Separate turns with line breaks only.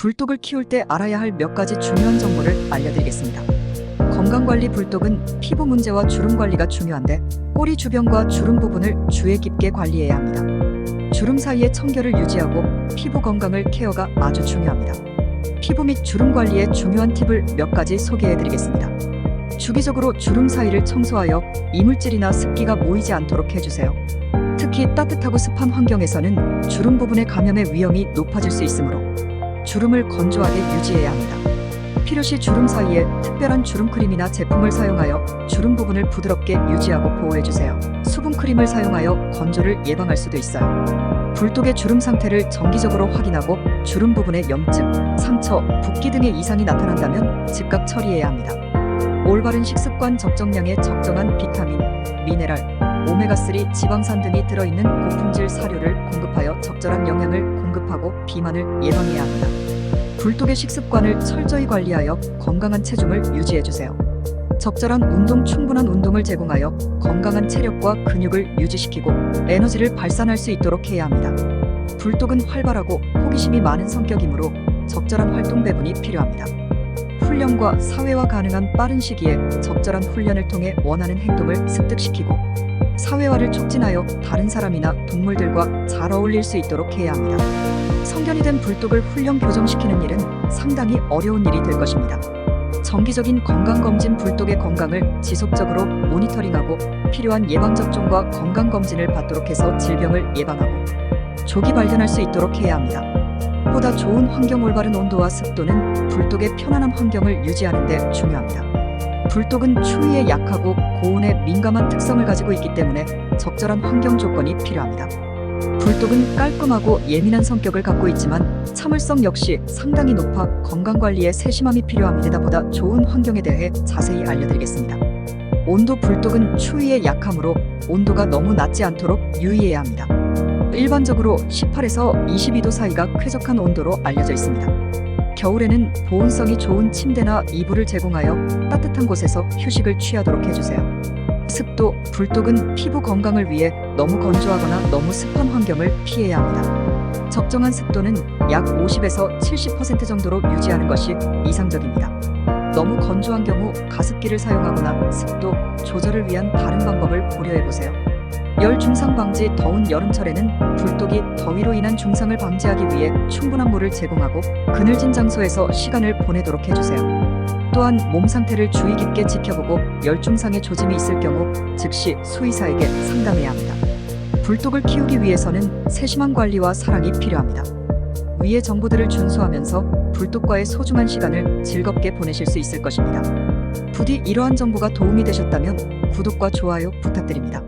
불독을 키울 때 알아야 할 몇 가지 중요한 정보를 알려드리겠습니다. 건강관리 불독은 피부 문제와 주름 관리가 중요한데 꼬리 주변과 주름 부분을 주의 깊게 관리해야 합니다. 주름 사이의 청결을 유지하고 피부 건강을 케어가 아주 중요합니다. 피부 및 주름 관리의 중요한 팁을 몇 가지 소개해드리겠습니다. 주기적으로 주름 사이를 청소하여 이물질이나 습기가 모이지 않도록 해주세요. 특히 따뜻하고 습한 환경에서는 주름 부분의 감염의 위험이 높아질 수 있으므로 주름을 건조하게 유지해야 합니다. 필요시 주름 사이에 특별한 주름 크림이나 제품을 사용하여 주름 부분을 부드럽게 유지하고 보호해주세요. 수분 크림을 사용하여 건조를 예방할 수도 있어요. 불독의 주름 상태를 정기적으로 확인하고 주름 부분에 염증, 상처, 붓기 등의 이상이 나타난다면 즉각 처리해야 합니다. 올바른 식습관 적정량의 적정한 비타민, 미네랄, 오메가3 지방산 등이 들어있는 고품질 사료를 공급하여 적절한 영양을 공급하고 비만을 예방해야 합니다. 불독의 식습관을 철저히 관리하여 건강한 체중을 유지해주세요. 적절한 운동, 충분한 운동을 제공하여 건강한 체력과 근육을 유지시키고 에너지를 발산할 수 있도록 해야 합니다. 불독은 활발하고 호기심이 많은 성격이므로 적절한 활동 배분이 필요합니다. 훈련과 사회화 가능한 빠른 시기에 적절한 훈련을 통해 원하는 행동을 습득시키고 사회화를 촉진하여 다른 사람이나 동물들과 잘 어울릴 수 있도록 해야 합니다. 성견이 된 불독을 훈련 교정시키는 일은 상당히 어려운 일이 될 것입니다. 정기적인 건강검진 불독의 건강을 지속적으로 모니터링하고 필요한 예방접종과 건강검진을 받도록 해서 질병을 예방하고 조기 발견할 수 있도록 해야 합니다. 보다 좋은 환경 올바른 온도와 습도는 불독의 편안한 환경을 유지하는 데 중요합니다. 불독은 추위에 약하고 고온에 민감한 특성을 가지고 있기 때문에 적절한 환경 조건이 필요합니다. 불독은 깔끔하고 예민한 성격을 갖고 있지만 참을성 역시 상당히 높아 건강관리에 세심함이 필요합니다. 보다 좋은 환경에 대해 자세히 알려드리겠습니다. 온도 불독은 추위에 약하므로 온도가 너무 낮지 않도록 유의해야 합니다. 일반적으로 18에서 22도 사이가 쾌적한 온도로 알려져 있습니다. 겨울에는 보온성이 좋은 침대나 이불을 제공하여 따뜻한 곳에서 휴식을 취하도록 해주세요. 습도, 불독은 피부 건강을 위해 너무 건조하거나 너무 습한 환경을 피해야 합니다. 적정한 습도는 약 50에서 70% 정도로 유지하는 것이 이상적입니다. 너무 건조한 경우 가습기를 사용하거나 습도 조절을 위한 다른 방법을 고려해 보세요. 열 중상 방지 더운 여름철에는 불독이 더위로 인한 중상을 방지하기 위해 충분한 물을 제공하고 그늘진 장소에서 시간을 보내도록 해주세요. 또한 몸 상태를 주의 깊게 지켜보고 열 중상의 조짐이 있을 경우 즉시 수의사에게 상담해야 합니다. 불독을 키우기 위해서는 세심한 관리와 사랑이 필요합니다. 위의 정보들을 준수하면서 불독과의 소중한 시간을 즐겁게 보내실 수 있을 것입니다. 부디 이러한 정보가 도움이 되셨다면 구독과 좋아요 부탁드립니다.